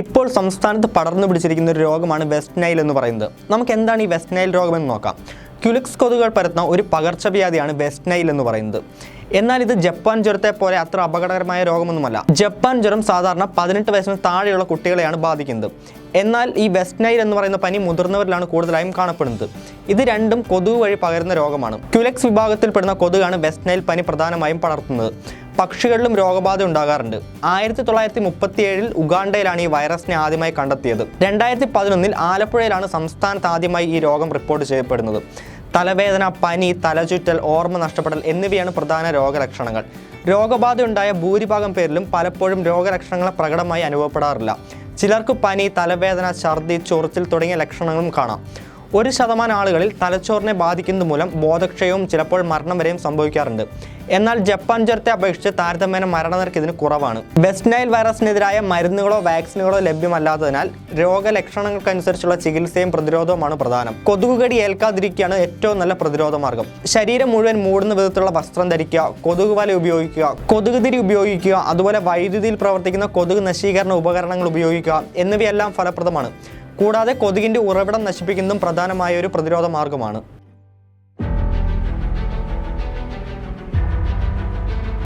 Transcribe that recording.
ഇപ്പോൾ സംസ്ഥാനത്ത് പടർന്നു പിടിച്ചിരിക്കുന്ന ഒരു രോഗമാണ് വെസ്റ്റ് നൈൽ എന്ന് പറയുന്നത്. നമുക്ക് എന്താണ് ഈ വെസ്റ്റ് നൈൽ രോഗം എന്ന് നോക്കാം. ക്യുലിക്സ് കൊതുകുകൾ പരത്തുന്ന ഒരു പകർച്ചവ്യാധിയാണ് വെസ്റ്റ് നൈൽ എന്ന് പറയുന്നത്. എന്നാൽ ഇത് ജപ്പാൻ ജ്വരത്തെ പോലെ അത്ര അപകടകരമായ രോഗമൊന്നുമല്ല. ജപ്പാൻ ജ്വരം സാധാരണ പതിനെട്ട് വയസ്സിന് താഴെയുള്ള കുട്ടികളെയാണ് ബാധിക്കുന്നത്. എന്നാൽ ഈ വെസ്റ്റ് നൈൽ എന്ന് പറയുന്ന പനി മുതിർന്നവരിലാണ് കൂടുതലായും കാണപ്പെടുന്നത്. ഇത് രണ്ടും കൊതുക് വഴി പകരുന്ന രോഗമാണ്. ക്യുലെക്സ് വിഭാഗത്തിൽപ്പെടുന്ന കൊതുകാണ് വെസ്റ്റ് നൈൽ പനി പ്രധാനമായും പടർത്തുന്നത്. പക്ഷികളിലും രോഗബാധ ഉണ്ടാകാറുണ്ട്. ആയിരത്തി തൊള്ളായിരത്തി മുപ്പത്തിയേഴിൽ ഉഗാണ്ടയിലാണ് ഈ വൈറസിനെ ആദ്യമായി കണ്ടെത്തിയത്. രണ്ടായിരത്തി പതിനൊന്നിൽ ആലപ്പുഴയിലാണ് സംസ്ഥാനത്ത് ആദ്യമായി ഈ രോഗം റിപ്പോർട്ട് ചെയ്യപ്പെടുന്നത്. തലവേദന പനി തലചുറ്റൽ ഓർമ്മ നഷ്ടപ്പെടൽ എന്നിവയാണ് പ്രധാന രോഗലക്ഷണങ്ങൾ. രോഗബാധയുണ്ടായ ഭൂരിഭാഗം പേരിലും പലപ്പോഴും രോഗലക്ഷണങ്ങൾ പ്രകടമായി അനുഭവപ്പെടാറില്ല. ചിലർക്ക് പനി തലവേദന ഛർദി ചൊറിച്ചിൽ തുടങ്ങിയ ലക്ഷണങ്ങളും കാണാം. ഒരു ശതമാനം ആളുകളിൽ തലച്ചോറിനെ ബാധിക്കുന്നത് മൂലം ബോധക്ഷയവും ചിലപ്പോൾ മരണം വരെയും സംഭവിക്കാറുണ്ട്. എന്നാൽ ജപ്പാൻ ജ്വരത്തെ അപേക്ഷിച്ച് താരതമ്യേന മരണനിരക്ക് ഇതിന് കുറവാണ്. വെസ്റ്റ് നൈൽ വൈറസിനെതിരായ മരുന്നുകളോ വാക്സിനുകളോ ലഭ്യമല്ലാത്തതിനാൽ രോഗലക്ഷണങ്ങൾക്കനുസരിച്ചുള്ള ചികിത്സയും പ്രതിരോധവുമാണ് പ്രധാനം. കൊതുകുകടി ഏൽക്കാതിരിക്കുകയാണ് ഏറ്റവും നല്ല പ്രതിരോധ മാർഗം ശരീരം മുഴുവൻ മൂടുന്ന വിധത്തിലുള്ള വസ്ത്രം ധരിക്കുക കൊതുക് വല ഉപയോഗിക്കുക കൊതുകുതിരി ഉപയോഗിക്കുക അതുപോലെ വൈദ്യുതിയിൽ പ്രവർത്തിക്കുന്ന കൊതുക് നശീകരണ ഉപകരണങ്ങൾ ഉപയോഗിക്കുക എന്നിവയെല്ലാം ഫലപ്രദമാണ്. കൂടാതെ കൊതുകിന്റെ ഉറവിടം നശിപ്പിക്കുന്നതും പ്രധാനമായ ഒരു പ്രതിരോധ മാർഗമാണ്.